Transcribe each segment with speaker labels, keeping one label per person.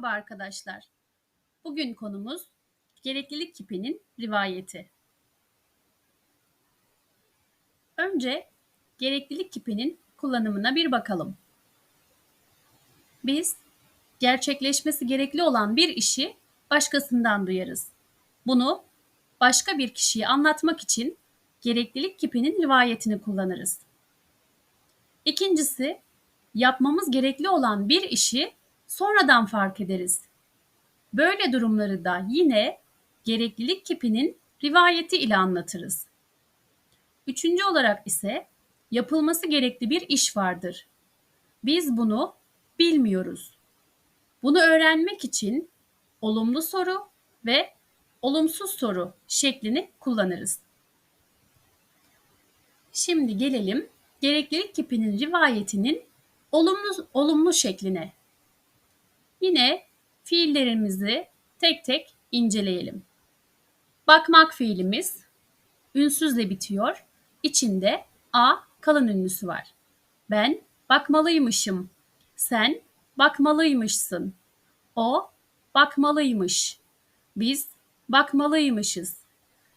Speaker 1: Merhaba arkadaşlar. Bugün konumuz gereklilik kipinin rivayeti. Önce gereklilik kipinin kullanımına bir bakalım. Biz gerçekleşmesi gerekli olan bir işi başkasından duyarız. Bunu başka bir kişiye anlatmak için gereklilik kipinin rivayetini kullanırız. İkincisi, yapmamız gerekli olan bir işi sonradan fark ederiz. Böyle durumları da yine gereklilik kipinin rivayeti ile anlatırız. Üçüncü olarak ise yapılması gerekli bir iş vardır. Biz bunu bilmiyoruz. Bunu öğrenmek için olumlu soru ve olumsuz soru şeklini kullanırız. Şimdi gelelim gereklilik kipinin rivayetinin olumlu olumlu şekline. Yine fiillerimizi tek tek inceleyelim. Bakmak fiilimiz ünsüzle bitiyor. İçinde a kalın ünlüsü var. Ben bakmalıymışım. Sen bakmalıymışsın. O bakmalıymış. Biz bakmalıymışız.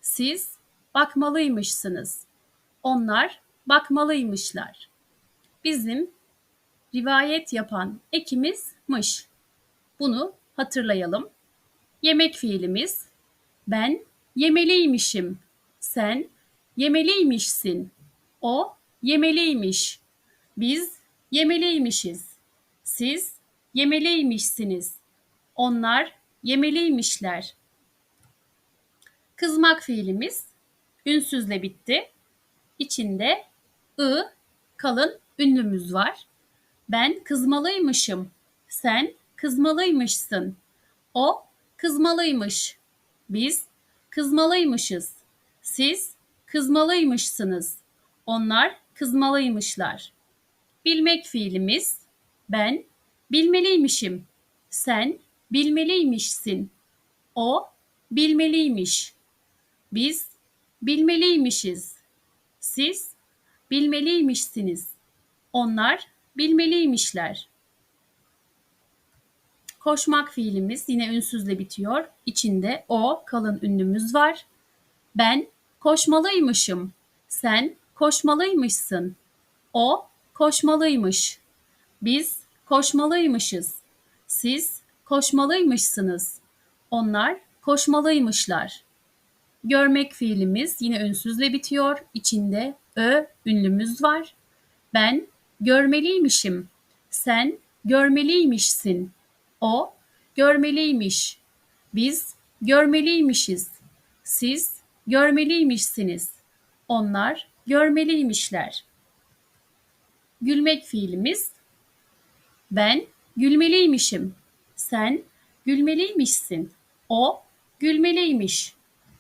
Speaker 1: Siz bakmalıymışsınız. Onlar bakmalıymışlar. Bizim rivayet yapan ekimiz mış. Bunu hatırlayalım. Yemek fiilimiz ben yemeliymişim. Sen yemeliymişsin. O yemeliymiş. Biz yemeliymişiz. Siz yemeliymişsiniz. Onlar yemeliymişler. Kızmak fiilimiz ünsüzle bitti. İçinde ı kalın ünlümüz var. Ben kızmalıymışım. Sen kızmalıymışsın. O kızmalıymış. Biz kızmalıymışız. Siz kızmalıymışsınız. Onlar kızmalıymışlar. Bilmek fiilimiz ben bilmeliymişim. Sen bilmeliymişsin. O bilmeliymiş. Biz bilmeliymişiz. Siz bilmeliymişsiniz. Onlar bilmeliymişler. Koşmak fiilimiz yine ünsüzle bitiyor. İçinde o kalın ünlümüz var. Ben koşmalıymışım. Sen koşmalıymışsın. O koşmalıymış. Biz koşmalıymışız. Siz koşmalıymışsınız. Onlar koşmalıymışlar. Görmek fiilimiz yine ünsüzle bitiyor. İçinde ö ünlümüz var. Ben görmeliymişim. Sen görmeliymişsin. O görmeliymiş. Biz görmeliymişiz. Siz görmeliymişsiniz. Onlar görmeliymişler. Gülmek fiilimiz ben gülmeliymişim. Sen gülmeliymişsin. O gülmeliymiş.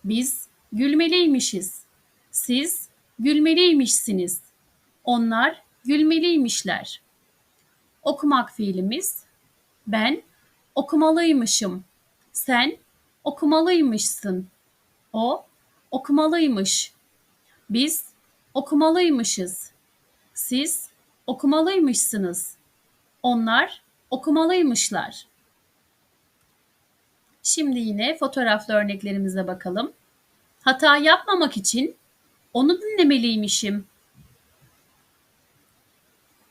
Speaker 1: Biz gülmeliymişiz. Siz gülmeliymişsiniz. Onlar gülmeliymişler. Okumak fiilimiz ben okumalıymışım. Sen okumalıymışsın. O okumalıymış. Biz okumalıymışız. Siz okumalıymışsınız. Onlar okumalıymışlar. Şimdi yine fotoğraflı örneklerimize bakalım. Hata yapmamak için onu dinlemeliymişim.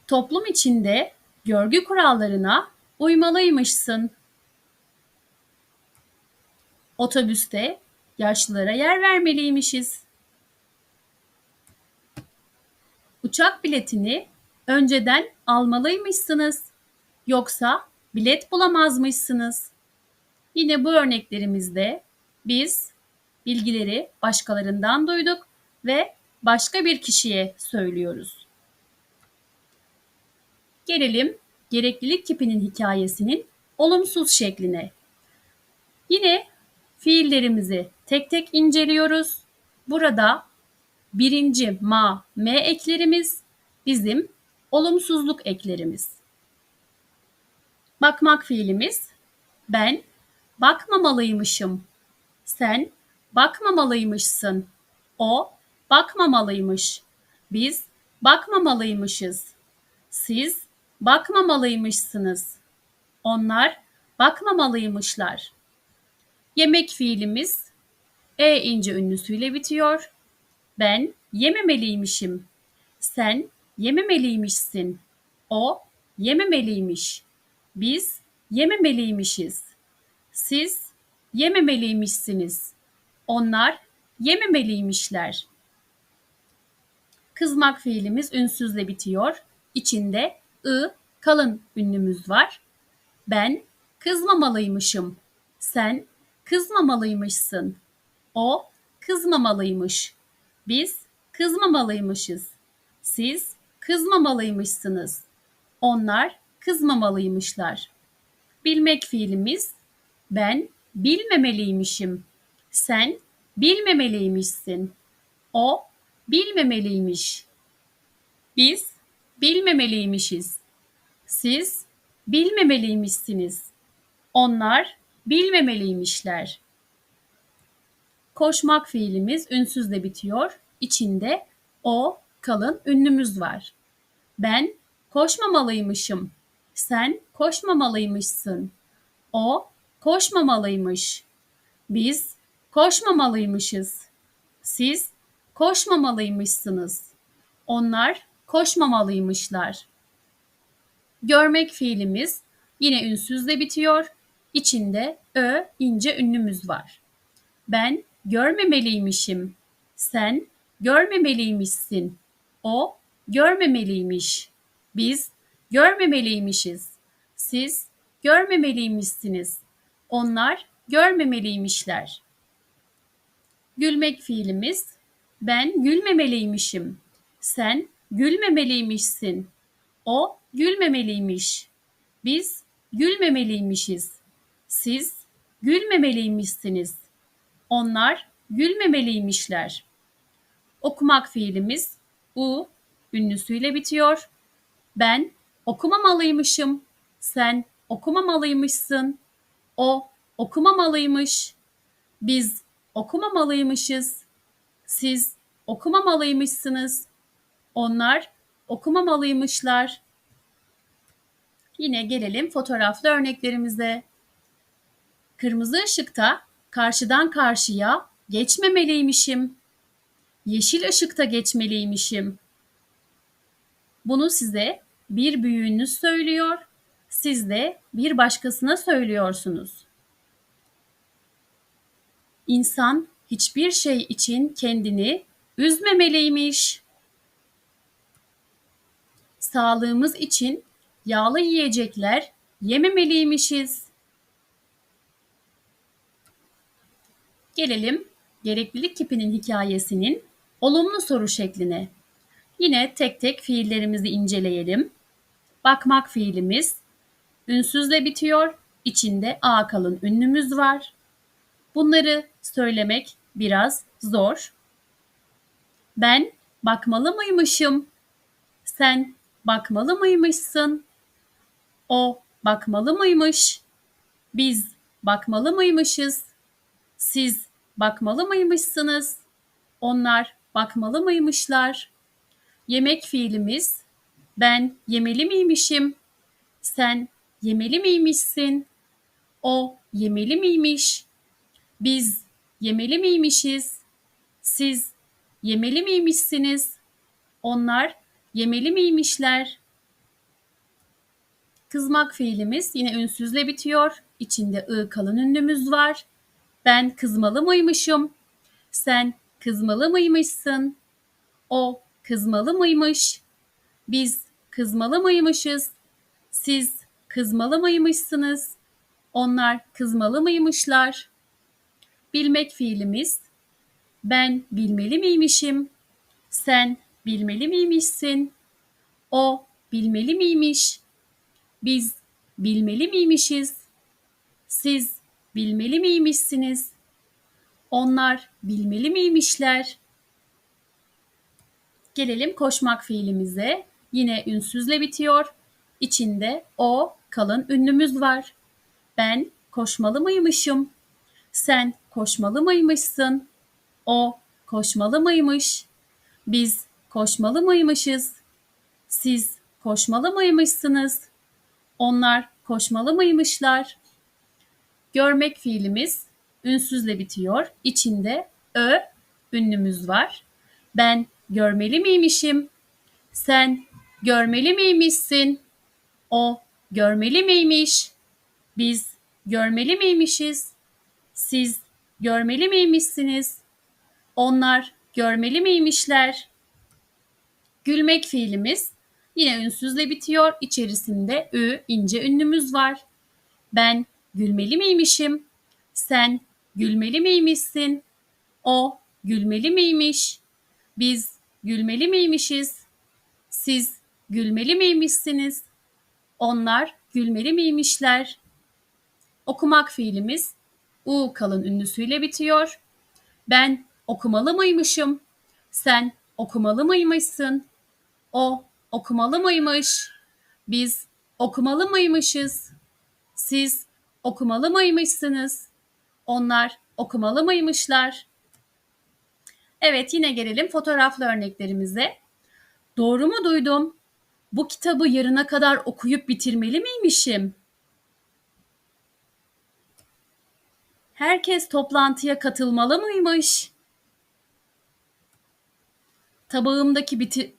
Speaker 1: Toplum içinde görgü kurallarına uymalıymışsın. Otobüste yaşlılara yer vermeliymişiz. Uçak biletini önceden almalıymışsınız. Yoksa bilet bulamazmışsınız. Yine bu örneklerimizde biz bilgileri başkalarından duyduk ve başka bir kişiye söylüyoruz. Gelelim gereklilik kipinin hikayesinin olumsuz şekline. Yine fiillerimizi tek tek inceliyoruz. Burada birinci ma, me eklerimiz bizim olumsuzluk eklerimiz. Bakmak fiilimiz ben bakmamalıymışım. Sen bakmamalıymışsın. O bakmamalıymış. Biz bakmamalıymışız. Siz bakmamalıymışsınız. Onlar bakmamalıymışlar. Yemek fiilimiz e ince ünlüsüyle bitiyor. Ben yememeliymişim. Sen yememeliymişsin. O yememeliymiş. Biz yememeliymişiz. Siz yememeliymişsiniz. Onlar yememeliymişler. Kızmak fiilimiz ünsüzle bitiyor. İçinde ı kalın ünlümüz var. Ben kızmamalıymışım. Sen kızmamalıymışsın. O kızmamalıymış. Biz kızmamalıymışız. Siz kızmamalıymışsınız. Onlar kızmamalıymışlar. Bilmek fiilimiz ben bilmemeliymişim. Sen bilmemeliymişsin. O bilmemeliymiş. Biz bilmemeliymişiz. Siz bilmemeliymişsiniz. Onlar bilmemeliymişler. Koşmak fiilimiz ünsüzle bitiyor. İçinde o kalın ünlümüz var. Ben koşmamalıymışım. Sen koşmamalıymışsın. O koşmamalıymış. Biz koşmamalıymışız. Siz koşmamalıymışsınız. Onlar koşmamalıymışlar. Görmek fiilimiz yine ünsüzle bitiyor. İçinde ö ince ünlümüz var. Ben görmemeliymişim. Sen görmemeliymişsin. O görmemeliymiş. Biz görmemeliymişiz. Siz görmemeliymişsiniz. Onlar görmemeliymişler. Gülmek fiilimiz ben gülmemeliymişim. Sen gülmemeliymişsin. O gülmemeliymiş. Biz gülmemeliymişiz. Siz gülmemeliymişsiniz. Onlar gülmemeliymişler. Okumak fiilimiz u ünlüsüyle bitiyor. Ben okumamalıymışım. Sen okumamalıymışsın. O okumamalıymış. Biz okumamalıymışız. Siz okumamalıymışsınız. Onlar okumamalıymışlar. Yine gelelim fotoğraflı örneklerimize. Kırmızı ışıkta karşıdan karşıya geçmemeliymişim. Yeşil ışıkta geçmeliymişim. Bunu size bir büyüğünüz söylüyor, siz de bir başkasına söylüyorsunuz. İnsan hiçbir şey için kendini üzmemeliymiş. Sağlığımız için yağlı yiyecekler yememeliymişiz. Gelelim gereklilik kipinin hikayesinin olumlu soru şekline. Yine tek tek fiillerimizi inceleyelim. Bakmak fiilimiz ünsüzle bitiyor. İçinde a kalın ünlümüz var. Bunları söylemek biraz zor. Ben bakmalı mıymışım? Sen bakmalı mıymışsın? O bakmalı mıymış? Biz bakmalı mıymışız? Siz bakmalı mıymışsınız? Onlar bakmalı mıymışlar? Yemek fiilimiz ben yemeli miymişim? Sen yemeli miymişsin? O yemeli miymiş? Biz yemeli miymişiz? Siz yemeli miymişsiniz? Onlar yemeli miymişler? Kızmak fiilimiz yine ünsüzle bitiyor. İçinde ı kalın ünlümüz var. Ben kızmalı mıymışım? Sen kızmalı mıymışsın? O kızmalı mıymış? Biz kızmalı mıymışız? Siz kızmalı mıymışsınız? Onlar kızmalı mıymışlar? Bilmek fiilimiz ben bilmeli miymişim? Sen bilmeli miymişsin? O bilmeli miymiş? Biz bilmeli miymişiz? Siz bilmeli miymişsiniz? Onlar bilmeli miymişler? Gelelim koşmak fiilimize. Yine ünsüzle bitiyor. İçinde o kalın ünlümüz var. Ben koşmalı mıymışım? Sen koşmalı mıymışsın? O koşmalı mıymış? Biz koşmalı mıymışız? Siz koşmalı mıymışsınız? Onlar koşmalı mıymışlar? Görmek fiilimiz ünsüzle bitiyor. İçinde ö ünlümüz var. Ben görmeli miymişim? Sen görmeli miymişsin? O görmeli miymiş? Biz görmeli miymişiz? Siz görmeli miymişsiniz? Onlar görmeli miymişler? Gülmek fiilimiz yine ünsüzle bitiyor. İçerisinde ü ince ünlümüz var. Ben gülmeli miymişim? Sen gülmeli miymişsin? O gülmeli miymiş? Biz gülmeli miymişiz? Siz gülmeli miymişsiniz? Onlar gülmeli miymişler? Okumak fiilimiz u kalın ünlüsüyle bitiyor. Ben okumalı mıymışım? Sen okumalı mıymışsın? O okumalı mıymış? Biz okumalı mıymışız? Siz okumalı mıymışsınız? Onlar okumalı mıymışlar? Evet yine gelelim fotoğraflı örneklerimize. Doğru mu duydum? Bu kitabı yarına kadar okuyup bitirmeli miymişim? Herkes toplantıya katılmalı mıymış? Tabağımdaki biti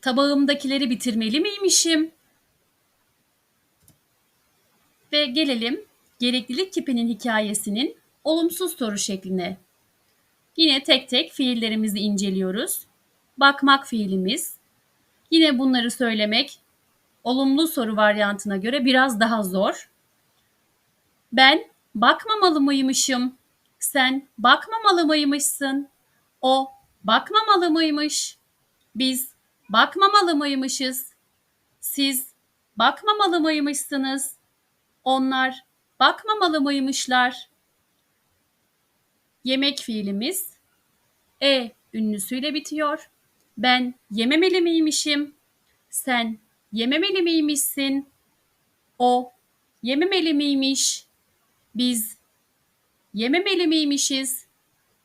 Speaker 1: tabağımdakileri bitirmeli miymişim? Ve gelelim gereklilik kipinin hikayesinin olumsuz soru şekline. Yine tek tek fiillerimizi inceliyoruz. Bakmak fiilimiz. Yine bunları söylemek olumlu soru varyantına göre biraz daha zor. Ben bakmamalı mıymışım? Sen bakmamalı mıymışsın? O bakmamalı mıymış? Biz bakmamalı mıymışız? Siz bakmamalı mıymışsınız? Onlar bakmamalı mıymışlar? Yemek fiilimiz e ünlüsüyle bitiyor. Ben yememeli miymişim? Sen yememeli miymişsin? O yememeli miymiş? Biz yememeli miymişiz?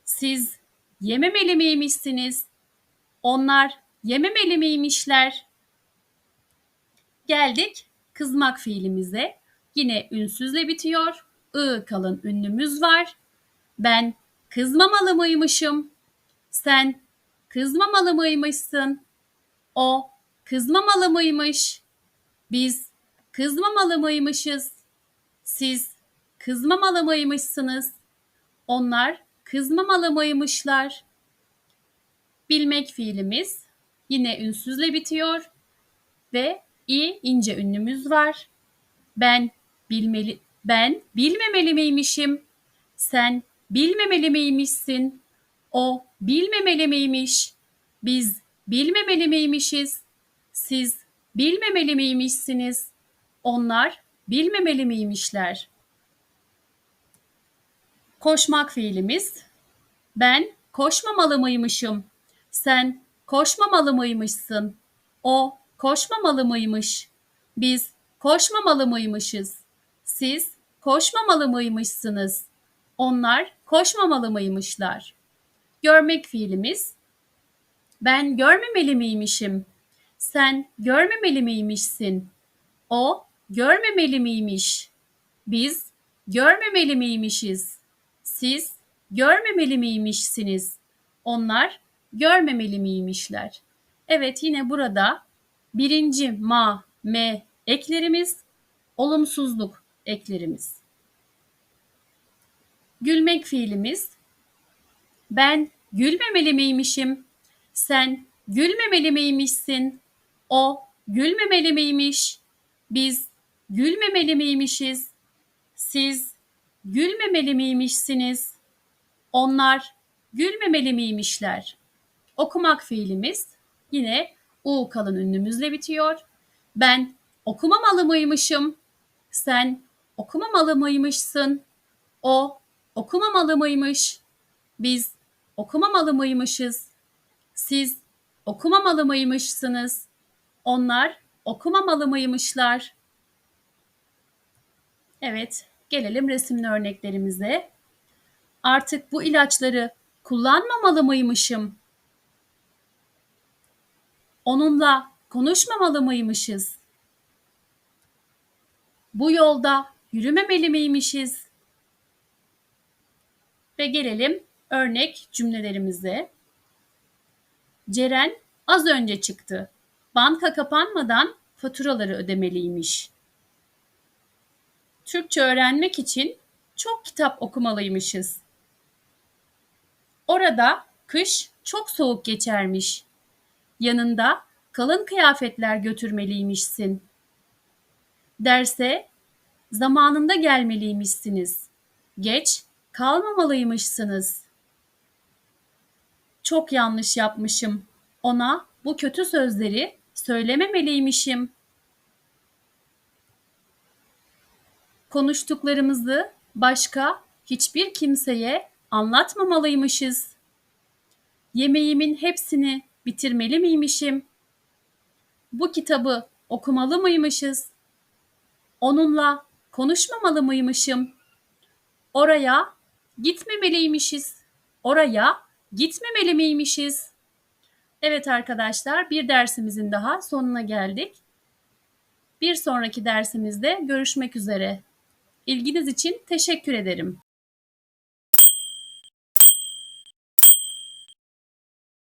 Speaker 1: Siz yememeli miymişsiniz? Onlar yememeli miymişler? Geldik kızmak fiilimize. Yine ünsüzle bitiyor. I kalın ünlümüz var. Ben kızmamalı mıymışım? Sen kızmamalı mıymışsın? O kızmamalı mıymış? Biz kızmamalı mıymışız? Siz kızmamalı mıymışsınız? Onlar kızmamalı mıymışlar? Bilmek fiilimiz yine ünsüzle bitiyor ve i ince ünlümüz var. Ben bilmeli ben bilmemeli miymişim? Sen bilmemeli miymişsin? O bilmemeli miymiş? Biz bilmemeli miymişiz? Siz bilmemeli miymişsiniz? Onlar bilmemeli miymişler? Koşmak fiilimiz. Ben koşmamalı mıymışım? Sen koşmamalı mıymışsın? O koşmamalı mıymış? Biz koşmamalı mıymışız? Siz koşmamalı mıymışsınız? Onlar koşmamalı mıymışlar? Görmek fiilimiz. Ben görmemeli miymişim? Sen görmemeli miymişsin? O görmemeli miymiş? Biz görmemeli miymişiz? Siz görmemeli miymişsiniz? Onlar görmemeli miymişler? Evet yine burada birinci ma, me eklerimiz, olumsuzluk eklerimiz. Gülmek fiilimiz. Ben gülmemeli miymişim? Sen gülmemeli miymişsin? O gülmemeli miymiş? Biz gülmemeli miymişiz? Siz gülmemeli miymişsiniz? Onlar gülmemeli miymişler? Okumak fiilimiz yine u kalın ünlümüzle bitiyor. Ben okumamalı mıymışım? Sen okumamalı mıymışsın? O okumamalı mıymış? Biz okumamalı mıymışız? Siz okumamalı mıymışsınız? Onlar okumamalı mıymışlar? Evet, gelelim resimli örneklerimize. Artık bu ilaçları kullanmamalı mıymışım? Onunla konuşmamalı mıymışız? Bu yolda yürümemeli miymişiz? Ve gelelim örnek cümlelerimize. Ceren az önce çıktı. Banka kapanmadan faturaları ödemeliymiş. Türkçe öğrenmek için çok kitap okumalıymışız. Orada kış çok soğuk geçermiş. Yanında kalın kıyafetler götürmeliymişsin. Derse zamanında gelmeliymişsiniz. Geç kalmamalıymışsınız. Çok yanlış yapmışım. Ona bu kötü sözleri söylememeliymişim. Konuştuklarımızı başka hiçbir kimseye anlatmamalıymışız. Yemeğimin hepsini bitirmeli miymişim? Bu kitabı okumalı mıymışız? Onunla konuşmamalı mıymışım? Oraya gitmemeliymişiz. Oraya gitmemeli miymişiz? Evet arkadaşlar, bir dersimizin daha sonuna geldik. Bir sonraki dersimizde görüşmek üzere. İlginiz için teşekkür ederim.